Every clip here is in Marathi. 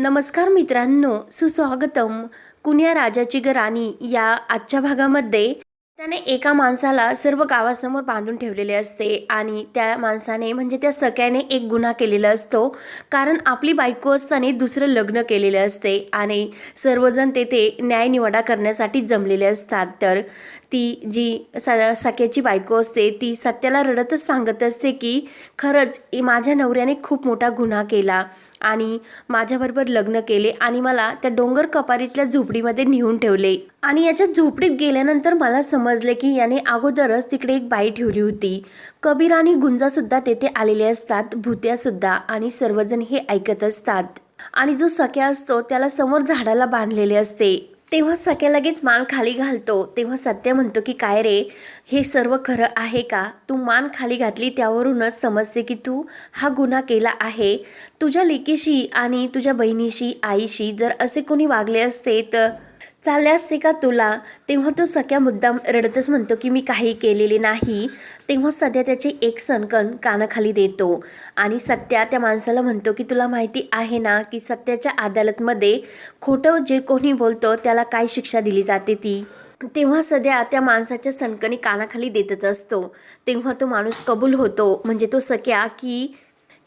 नमस्कार मित्रांनो सुस्वागतम. कुण्या राजाची ग राणी या आजच्या भागामध्ये त्याने एका माणसाला सर्व गावासमोर बांधून ठेवलेले असते आणि त्या माणसाने म्हणजे त्या सख्याने एक गुन्हा केलेला असतो. कारण आपली बायको असताना दुसरं लग्न केलेलं असते आणि सर्वजण तेथे न्यायनिवाडा करण्यासाठी जमलेले असतात. तर ती जी स सख्याची बायको असते ती सत्याला रडतच सांगत असते की खरंच माझ्या नवऱ्याने खूप मोठा गुन्हा केला. आणि माझ्याबरोबर लग्न केले आणि मला त्या डोंगर कपारीतल्या झोपडीमध्ये नेऊन ठेवले. आणि याच्या झोपडीत गेल्यानंतर मला समजले की याने अगोदरच तिकडे एक बाई ठेवली होती. कबीर आणि गुंजासुद्धा तेथे आलेले असतात भुत्यासुद्धा आणि सर्वजण हे ऐकत असतात. आणि जो सख्या असतो त्याला समोर झाडाला बांधलेले असते. तेव्हा सख्या लगेच मान खाली घालतो. तेव्हा सत्य म्हणतो की काय रे? हे सर्व खरं आहे का? तू मान खाली घातली त्यावरूनच समजते की तू हा गुन्हा केला आहे. तुझ्या लेकीशी आणि तुझ्या बहिणीशी आईशी जर असे कोणी वागले असते तर चालले असते का तुला? तेव्हा तो सख्या मुद्दाम रडतच म्हणतो की मी काही केलेले नाही. तेव्हा सध्या त्याचे एक सणकण कानाखाली देतो. आणि सत्या त्या माणसाला म्हणतो की तुला माहिती आहे ना की सत्याच्या अदालतमध्ये खोटं जे कोणी बोलतो त्याला काय शिक्षा दिली जाते ती? तेव्हा सध्या त्या माणसाच्या सणकणी कानाखाली देतच असतो. तेव्हा तो माणूस कबूल होतो. म्हणजे तो सख्या की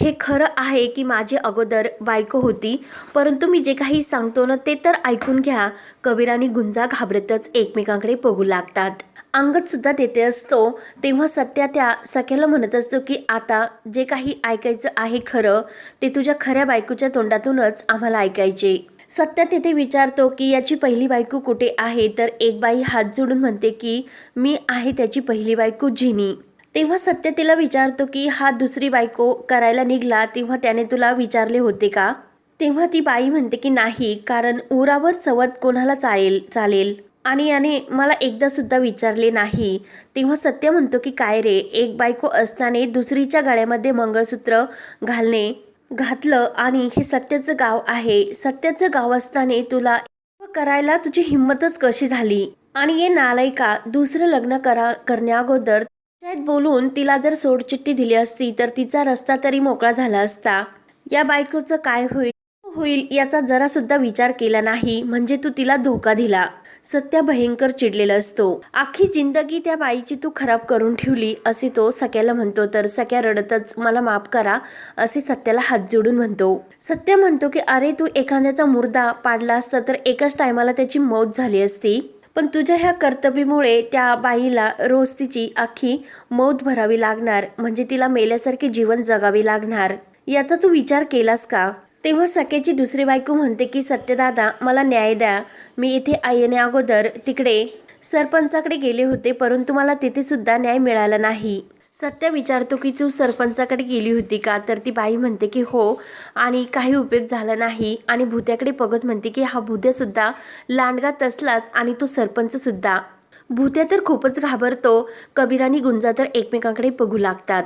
हे खरं आहे की माझी अगोदर बायको होती परंतु मी जे काही सांगतो ना ते तर ऐकून घ्या. कबीर आणि गुंजा घाबरतच एकमेकांकडे बघू लागतात. अंगत सुद्धा तेथे असतो. तेव्हा सत्या त्या सख्याला म्हणत असतो की आता जे काही ऐकायचं आहे खरं ते तुझ्या खऱ्या बायकोच्या तोंडातूनच आम्हाला ऐकायचे. सत्या तेथे विचारतो की याची पहिली बायको कुठे आहे? तर एक बाई हात जोडून म्हणते की मी आहे त्याची पहिली बायको जिनी. तेव्हा सत्य तिला विचारतो की हा दुसरी बायको करायला निघला तेव्हा त्याने तुला विचारले होते का? तेव्हा ती बाई म्हणते की नाही कारण उरावर सवत कोणाला चालेल चालेल. आणि याने मला एकदा सुद्धा विचारले नाही. तेव्हा सत्य म्हणतो की काय रे एक बायको असताना दुसरीच्या गाड्यामध्ये मंगळसूत्र घालणे घातलं आणि हे सत्याचं गाव आहे. सत्याचं गाव असताना तुला करायला तुझी हिंमतच कशी झाली? आणि हे नालायका दुसरं लग्न करा करण्याअगोदर पंचायत बोलून तिला जर सोडचिठ्ठी दिली असती तर तिचा रस्ता तरी मोकळा झाला असता. या बायकोचं काय होईल? होईल याचा जरा सुद्धा विचार केला नाही म्हणजे तू तिला धोका दिला. सत्या भयंकर चिडलेला असतो. आखी जिंदगी त्या बाईची तू खराब करून ठेवली असे तो सख्याला म्हणतो. तर सख्या रडतच मला माफ करा असे सत्याला हात जोडून म्हणतो. सत्य म्हणतो की अरे तू एखाद्याचा मुर्दा पाडला असता तर एकाच टायमाला त्याची मौत झाली असती. पण तुझ्या ह्या कर्तव्यमुळे त्या बाईला रोज तिची अख्खी मौत भरावी लागणार म्हणजे तिला मेल्यासारखे जीवन जगावे लागणार. याचा तू विचार केलास का? तेव्हा सख्याची दुसरी बायको म्हणते की सत्यदादा मला न्याय द्या. मी इथे आईने अगोदर तिकडे सरपंचाकडे गेले होते परंतु मला तिथे सुद्धा न्याय मिळाला नाही. सत्य विचारतो की तू सरपंचाकडे गेली होती का? तर ती बाई म्हणते की हो. आणि काही उपयोग झाला नाही. आणि भूत्याकडे बघत म्हणते की हा भुत्यासुद्धा लांडगात लांडगा तसलाच आणि तो सरपंचसुद्धा भुत्या भूत्या तर खूपच घाबरतो. कबीर आणि गुंजा तर एकमेकांकडे बघू लागतात.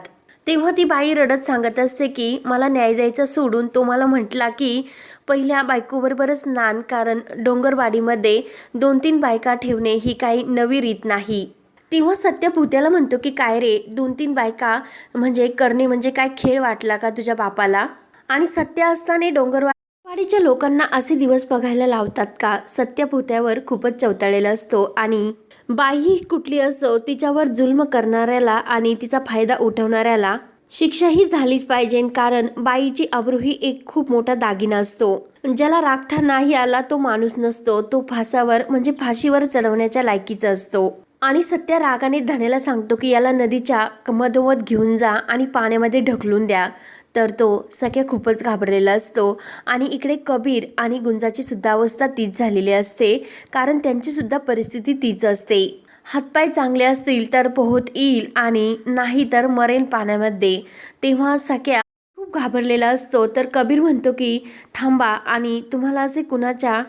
तेव्हा ती बाई रडत सांगत असते की मला न्याय द्यायचा सोडून तो मला म्हटला की पहिल्या बायकोबरोबरच नान कारण डोंगरवाडीमध्ये दोन तीन बायका ठेवणे ही काही नवी रीत नाही. तेव्हा सत्य भूत्याला म्हणतो की काय रे? दोन तीन बायका म्हणजे करणे म्हणजे काय खेळ वाटला का तुझ्या बापाला? आणि सत्य असताना डोंगरवाडीच्या लोकांना असे दिवस बघायला लावतात का? सत्य पुत्यावर खूपच चवताळलेला असतो आणि बाई कुठली असो तिच्यावर जुल्म करणाऱ्याला आणि तिचा फायदा उठवणाऱ्याला शिक्षाही झालीच पाहिजे. कारण बाईची अब्रू ही एक खूप मोठा दागिना असतो. ज्याला राखता नाही आला तो माणूस नसतो. तो फासावर म्हणजे फाशीवर चढवण्याच्या लायकीचा असतो. आणि सत्या रागाने धन्याला सांगतो की याला नदीच्या मधोमध घेऊन जा आणि पाण्यामध्ये ढकलून द्या. तर तो सख्या खूपच घाबरलेला असतो आणि इकडे कबीर आणि गुंजाची सुद्धा अवस्था तीच झालेली असते कारण त्यांची सुद्धा परिस्थिती तीच असते. हातपाय चांगले असतील तर पोहत येईल आणि नाही तर मरेन पाण्यामध्ये. तेव्हा सख्या खूप घाबरलेला असतो. तर कबीर म्हणतो की थांबा आणि तुम्हाला असे कुणाच्या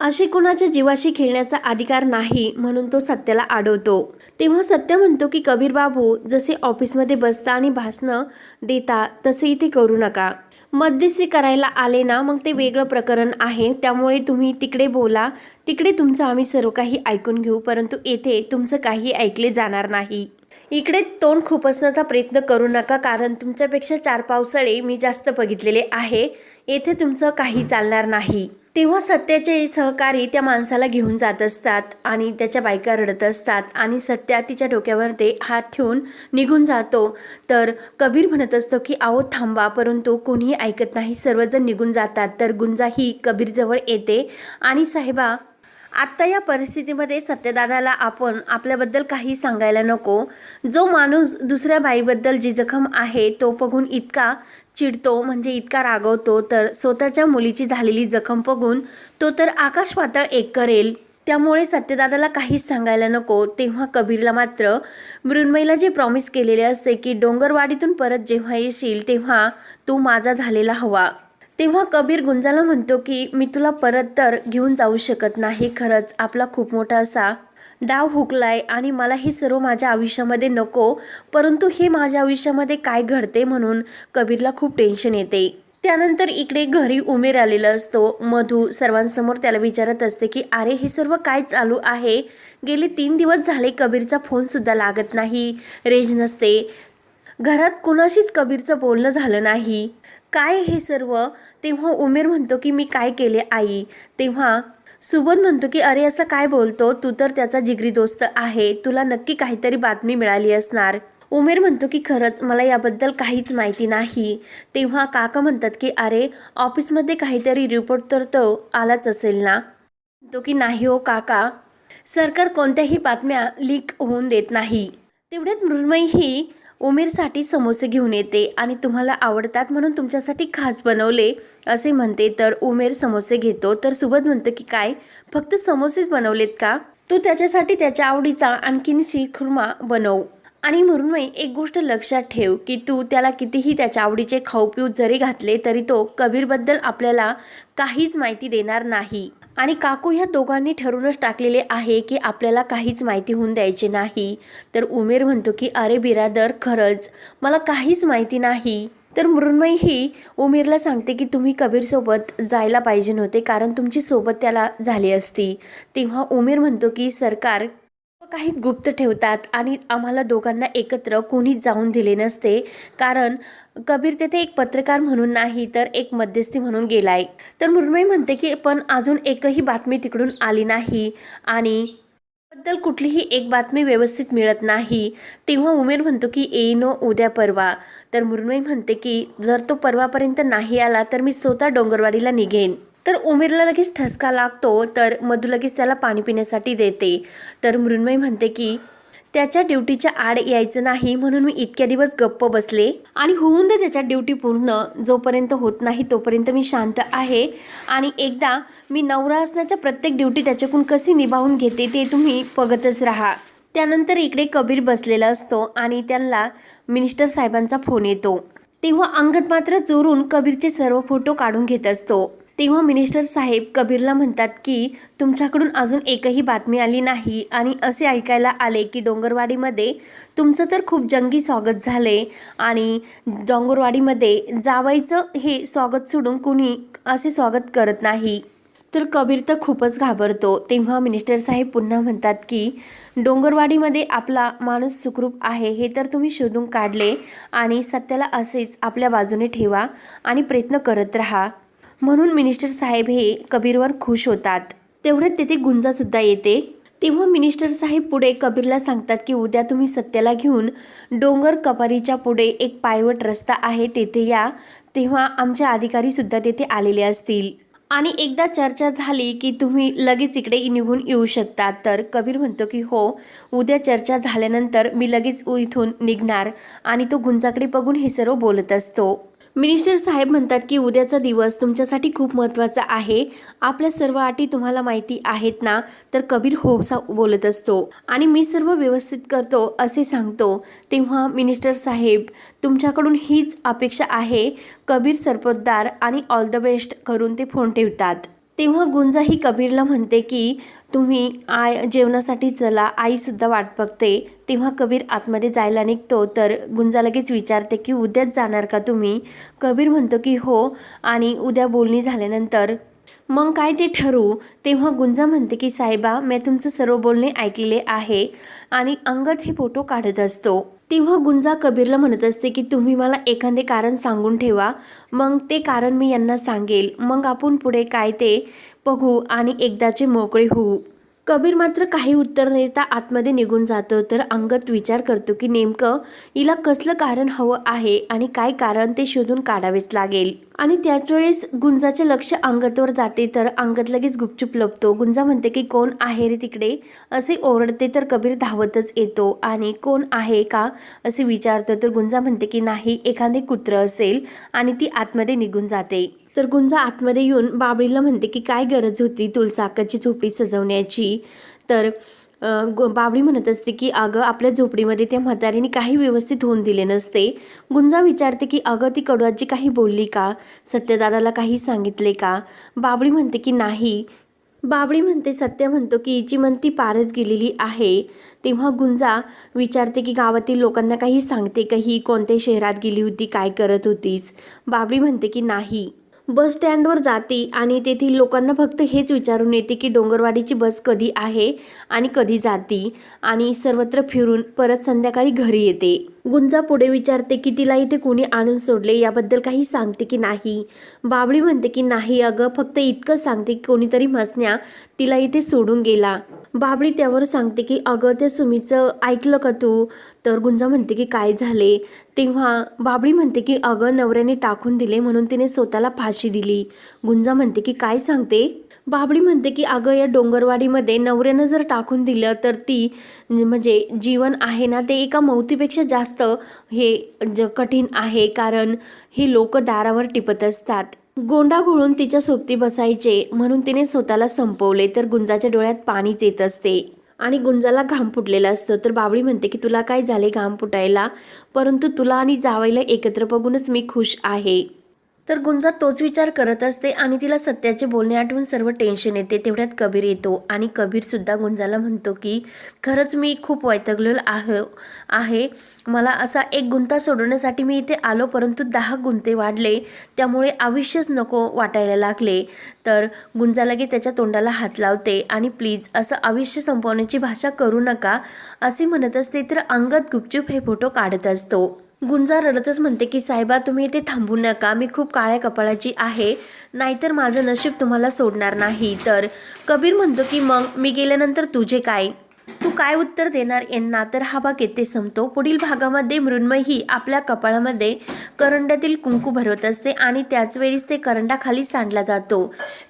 असे कुणाच्या जीवाशी खेळण्याचा अधिकार नाही म्हणून तो सत्याला अडवतो तेव्हा सत्य म्हणतो की कबीर बाबू जसे ऑफिसमध्ये बसता आणि भाषणं देता तसे इथे करू नका. मध्यस्थी करायला आले ना मग ते वेगळं प्रकरण आहे. त्यामुळे तुम्ही तिकडे बोला. तिकडे तुमचं आम्ही सर्व काही ऐकून घेऊ परंतु येथे तुमचं काही ऐकले जाणार नाही. इकडे तोंड खुपसण्याचा प्रयत्न करू नका कारण तुमच्यापेक्षा चार पावसाळे मी जास्त बघितलेले आहे. येथे तुमचं काही चालणार नाही. तेव्हा सत्याचे सहकारी त्या माणसाला घेऊन जात असतात आणि त्याच्या बायका रडत असतात आणि सत्या तिच्या डोक्यावर ते हात ठेवून निघून जातो. तर कबीर म्हणत असतो की आहो थांबा परंतु कोणीही ऐकत नाही. सर्वजण निघून जातात. तर गुंजा ही कबीरजवळ येते आणि साहेबा आत्ता या परिस्थितीमध्ये सत्यदादाला आपण आपल्याबद्दल काही सांगायला नको. जो माणूस दुसऱ्या बाईबद्दल जी जखम आहे तो बघून इतका चिडतो म्हणजे इतका रागवतो तर स्वतःच्या मुलीची झालेली जखम बघून तो तर आकाश पातळ एक करेल. त्यामुळे सत्यदादाला काहीच सांगायला नको. तेव्हा कबीरला मात्र मृण्मयीला जे प्रॉमिस केलेले असते की डोंगरवाडीतून परत जेव्हा येशील तेव्हा तू माझा झालेला हवा. तेव्हा कबीर गुंजाला म्हणतो की मी तुला परत तर घेऊन जाऊ शकत नाही खरंच आपला खूप मोठा असा डाव हुकलाय आणि मला हे सर्व माझ्या आयुष्यामध्ये नको परंतु हे माझ्या आयुष्यामध्ये काय घडते म्हणून कबीरला खूप टेन्शन येते. त्यानंतर इकडे घरी उमेर आलेला असतो. मधू सर्वांसमोर त्याला विचारत असते की अरे हे सर्व काय चालू आहे? गेले तीन दिवस झाले कबीरचा फोनसुद्धा लागत नाही रेंज नसते. घरात कुणाशीच कबीरचं बोलणं झालं नाही. काय हे सर्व? तेव्हा उमेर म्हणतो की मी काय केले आई? तेव्हा सुबोध म्हणतो की अरे असं काय बोलतो? तू तर त्याचा जिगरी दोस्त आहे. तुला नक्की काहीतरी बातमी मिळाली असणार. उमेर म्हणतो की खरंच मला याबद्दल काहीच माहिती नाही. तेव्हा काका म्हणतात की अरे ऑफिसमध्ये काहीतरी रिपोर्ट तर तो आलाच असेल ना? तो की नाही हो काका. सरकार कोणत्याही बातम्या लीक होऊन देत नाही. तेवढ्यात मृण्मयी ही उमेरसाठी समोसे घेऊन येते आणि तुम्हाला आवडतात म्हणून तुमच्यासाठी खास बनवले असे म्हणते. तर उमेर समोसे घेतो. तर सुबोध म्हणतं की काय? फक्त समोसेच बनवलेत का? तू त्याच्यासाठी त्याच्या आवडीचा आणखीन शिरखुर्मा बनव. आणि म्हणून एक गोष्ट लक्षात ठेव की तू त्याला कितीही त्याच्या आवडीचे खाऊ पिऊ जरी घातले तरी तो कबीरबद्दल आपल्याला काहीच माहिती देणार नाही. आणि काकू ह्या दोघांनी ठरवूनच टाकलेले आहे की आपल्याला काहीच माहिती होऊन द्यायची नाही. तर उमेर म्हणतो की अरे बिरादर खरंच. मला काहीच माहिती नाही. तर मृण्मयी ही उमेरला सांगते की तुम्ही कबीरसोबत जायला पाहिजे नव्हते कारण तुमची सोबत त्याला झाली असती. तेव्हा उमेर म्हणतो की सरकार काही गुप्त ठेवतात आणि आम्हाला दोघांना एकत्र कोणीच जाऊन दिले नसते. कारण कबीर तेथे एक पत्रकार म्हणून नाही तर एक मध्यस्थी म्हणून गेलाय. तर मृण्मय म्हणते की पण अजून एकही बातमी तिकडून आली नाही आणि बद्दल कुठलीही एक बातमी व्यवस्थित मिळत नाही. तेव्हा उमेर म्हणतो की येईन उद्या परवा. तर मृण्मय म्हणते की जर तो परवापर्यंत नाही आला तर मी स्वतः डोंगरवाडीला निघेन. तर उमेरला लगेच ठसका लागतो तर मधू लगेच त्याला पाणी पिण्यासाठी देते. तर मृण्मयी म्हणते की त्याच्या ड्युटीच्या आड यायचं नाही म्हणून मी इतक्या दिवस गप्प बसले. आणि होऊन दे त्याच्या ड्युटी पूर्ण जोपर्यंत होत नाही तोपर्यंत मी शांत आहे. आणि एकदा मी नवरा असण्याच्या प्रत्येक ड्युटी त्याच्याकडून कशी निभावून घेते ते तुम्ही बघतच राहा. त्यानंतर इकडे कबीर बसलेला असतो आणि त्यांना मिनिस्टर साहेबांचा फोन येतो. तेव्हा अंगत मात्र चोरून कबीरचे सर्व फोटो काढून घेत असतो. तेव्हा मिनिस्टर साहेब कबीरला म्हणतात की तुमच्याकडून अजून एकही बातमी आली नाही. आणि असे ऐकायला आले की डोंगरवाडीमध्ये तुमचं तर खूप जंगी स्वागत झाले आणि डोंगरवाडीमध्ये जावायचं हे स्वागत सोडून कुणी असे स्वागत करत नाही. तर कबीर तर खूपच घाबरतो. तेव्हा मिनिस्टर साहेब पुन्हा म्हणतात की डोंगरवाडीमध्ये आपला माणूस सुखरूप आहे हे तर तुम्ही शोधून काढले आणि सत्याला असेच आपल्या बाजूने ठेवा आणि प्रयत्न करत राहा. म्हणून मिनिस्टर साहेब हे कबीरवर खुश होतात. तेवढ्यात तेथे गुंजासुद्धा येते. तेव्हा मिनिस्टर साहेब पुढे कबीरला सांगतात की उद्या तुम्ही सत्याला घेऊन डोंगर कपारीच्या पुढे एक पायवट रस्ता आहे तेथे या. तेव्हा आमचे अधिकारीसुद्धा तेथे आलेले असतील. आणि एकदा चर्चा झाली की तुम्ही लगेच इकडे निघून येऊ शकता. तर कबीर म्हणतो की हो उद्या चर्चा झाल्यानंतर मी लगेच इथून निघणार. आणि तो गुंजाकडे बघून हे सर्व बोलत असतो. मिनिस्टर साहेब म्हणतात की उद्याचा दिवस तुमच्यासाठी खूप महत्त्वाचा आहे. आपल्या सर्व अटी तुम्हाला माहिती आहेत ना? तर कबीर होसा बोलत असतो. आणि मी सर्व व्यवस्थित करतो असे सांगतो. तेव्हा मिनिस्टर साहेब तुमच्याकडून हीच अपेक्षा आहे. कबीर सरपोतदार आणि ऑल द बेस्ट करून ते फोन ठेवतात. तेव्हा गुंजा ही कबीरला म्हणते की तुम्ही आय जेवणासाठी चला आईसुद्धा वाट बघते. तेव्हा कबीर आतमध्ये जायला निघतो तर गुंजा लगेच विचारते की उद्याच जाणार का तुम्ही? कबीर म्हणतो की हो. आणि उद्या बोलणी झाल्यानंतर मग काय ते ठरवू? तेव्हा गुंजा म्हणते की साहेबा मी तुमचं सर्व बोलणे ऐकलेले आहे आणि अंगद हे फोटो काढत असतो. तेव्हा गुंजा कबीरला म्हणत असते की तुम्ही मला एखादे कारण सांगून ठेवा. मग ते कारण मी यांना सांगेल. मग आपण पुढे काय ते बघू आणि एकदाचे मोकळे होऊ. कबीर मात्र काही उत्तर न देता आतमध्ये निघून जातो. तर अंगत विचार करतो की नेमकं हिला कसलं कारण हवं आहे आणि काय कारण ते शोधून काढावेच लागेल. आणि त्याच वेळेस गुंजाचे लक्ष अंगतवर जाते. तर अंगत लगेच गुपचूप लपतो. गुंजा म्हणते की कोण आहे रे तिकडे? असे ओरडते तर कबीर धावतच येतो. आणि कोण आहे का? असे विचारतो. तर गुंजा म्हणते की नाही एखादे कुत्र असेल. आणि ती आतमध्ये निघून जाते. तर गुंजा आतमध्ये येऊन बाबळीला म्हणते की काय गरज होती तुळसाकाची झोपडी सजवण्याची? तर गु- बाबळी म्हणत असते की अगं आपल्या झोपडीमध्ये त्या म्हातारीने काही व्यवस्थित होऊन दिले नसते. गुंजा विचारते की अगं ती कडवाची काही बोलली का? सत्यदादाला काही सांगितले का? बाबळी म्हणते की नाही. बाबळी म्हणते सत्य म्हणतो की हिची मन ती पारच गेलेली आहे. तेव्हा गुंजा विचारते की गावातील लोकांना काही सांगते का? ही कोणत्या शहरात गेली होती? काय करत होतीस? बाबळी म्हणते की नाही. बस स्टँडवर जाते आणि तेथील लोकांना फक्त हेच विचारून येते की डोंगरवाडीची बस कधी आहे आणि कधी जाते आणि सर्वत्र फिरून परत संध्याकाळी घरी येते. गुंजा पुढे विचारते की तिला इथे कोणी आणून सोडले याबद्दल काही सांगते की नाही? बाबळी म्हणते की नाही अगं फक्त इतकं सांगते की कोणीतरी मसण्या तिला इथे सोडून गेला. बाबडी त्यावर सांगते की अगं त्या सुमीचं ऐकलं का तू? तर गुंजा म्हणते की काय झाले? तेव्हा बाबडी म्हणते की अगं नवऱ्याने टाकून दिले म्हणून तिने स्वतःला फाशी दिली. गुंजा म्हणते की काय सांगते? बाबडी म्हणते की अगं या डोंगरवाडीमध्ये नवऱ्यानं जर टाकून दिलं तर ती म्हणजे जीवन आहे ना ते एका मौतीपेक्षा जास्त हे ज कठीण आहे कारण हे लोक दारावर टिपत असतात. गोंडा घोळून तिच्या सोबती बसायचे म्हणून तिने स्वतःला संपवले तर गुंजाच्या डोळ्यात पाणीच येत असते. आणि गुंजाला घाम फुटलेला असतो. तर बाबळी म्हणते की तुला काय झाले घाम फुटायला? परंतु तुला आणि जावायला एकत्र बघूनच मी खुश आहे. तर गुंजा तोच विचार करत असते आणि तिला सत्याचे बोलणे आठवून सर्व टेन्शन येते. तेवढ्यात कबीर येतो आणि कबीरसुद्धा गुंजाला म्हणतो की खरंच मी खूप वैतगलेलो आहे आहे. मला असा एक गुंता सोडवण्यासाठी मी इथे आलो परंतु दहा गुंते वाढले. त्यामुळे आयुष्यच नको वाटायला लागले. तर गुंजा लगे त्याच्या तोंडाला हात लावते आणि प्लीज असं आयुष्य संपवण्याची भाषा करू नका. असे म्हणत असते तर अंगत गुपचूप हे फोटो काढत असतो. गुंजा रडतच म्हणते की साहेबा तुम्ही इथे थांबू नका. मी खूप काळ्या कपाळाची आहे. नाहीतर माझं नशीब तुम्हाला सोडणार नाही. तर कबीर म्हणतो की मग मी गेल्यानंतर तुझे काय तू काय उत्तर देणार? यांना तर हा भाग येथे संपतो पुढील भागामध्ये मृण्मय ही आपल्या कपाळामध्ये करंड्यातील कुंकू भरवत असते आणि त्याच वेळीच ते करंडाखाली सांडला जातो.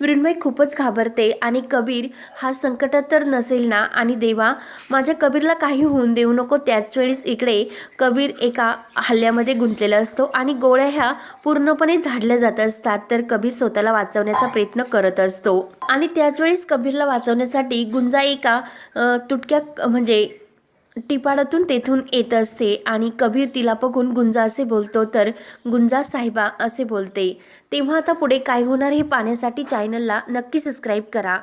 मृण्मय खूपच घाबरते आणि कबीर हा संकटात तर नसेल ना? आणि देवा माझ्या कबीरला काही होऊन देऊ नको. त्याच वेळीस इकडे कबीर एका हल्ल्यामध्ये गुंतलेला असतो आणि गोळ्या ह्या पूर्णपणे झाडल्या जात असतात. तर कबीर स्वतःला वाचवण्याचा प्रयत्न करत असतो. आणि त्याचवेळेस कबीरला वाचवण्यासाठी गुंजा एका तुट इतक्या म्हणजे टिपाडातून तेथून येत असते आणि कबीर तिला बघून गुंजा असे बोलतो तर गुंजा साहिबा असे बोलते तेव्हा आता पुढे काय होणार हे पाहण्यासाठी चॅनलला नक्की सबस्क्राईब करा.